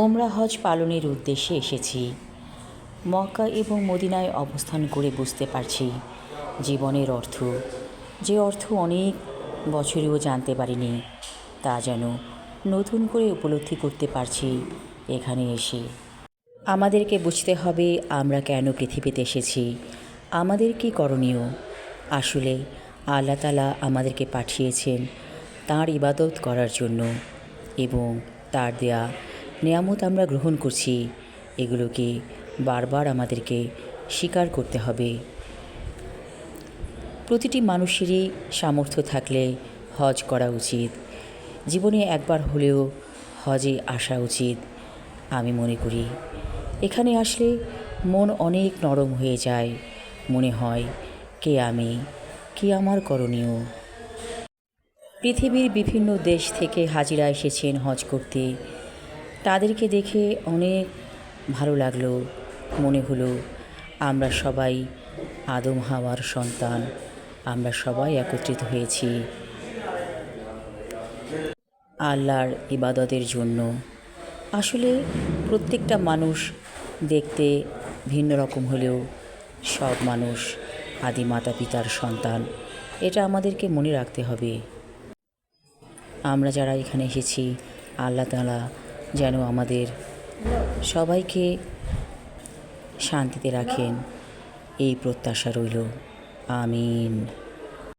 ওমরা হজ পালনের উদ্দেশ্যে এসেছি। মক্কা এবং মদিনায় অবস্থান করে বুঝতে পারছি জীবনের অর্থ। যে অর্থ অনেক বছরেও জানতে পারিনি, তা যেন নতুন করে উপলব্ধি করতে পারছি এখানে এসে। আমাদেরকে বুঝতে হবে আমরা কেন পৃথিবীতে এসেছি। আমাদের কি করণীয়? আসলে আল্লাহ তালা আমাদেরকে পাঠিয়েছেন তাঁর ইবাদত করার জন্য এবং তার দেয়া নিয়ামত আমরা গ্রহণ করছি। এগুলোকে বারবার আমাদেরকে স্বীকার করতে হবে। প্রতিটি মানুষেরই সামর্থ্য থাকলে হজ করা উচিত। জীবনে একবার হলেও হজে আসা উচিত, আমি মনে করি। এখানে আসলে মন অনেক নরম হয়ে যায়। মনে হয়, কে আমি? কে আমার করণীয়? পৃথিবীর বিভিন্ন দেশ থেকে হাজিরা এসেছেন হজ করতে। তাদেরকে দেখে অনেক ভালো লাগল, মনে হলো, আমরা সবাই আদম হাওয়ার সন্তান, আমরা সবাই একত্রিত হয়েছি আল্লাহর ইবাদতের জন্য। আসলে প্রত্যেকটা মানুষ দেখতে ভিন্ন রকম হলেও সব মানুষ আদি মাতা পিতার সন্তান, এটা আমাদেরকে মনে রাখতে হবে। আমরা যারা এখানে এসেছি, আল্লাহ তালা যেন আমাদের সবাইকে শান্তিতে রাখেন। এই প্রত্যাশা রইল। আমিন।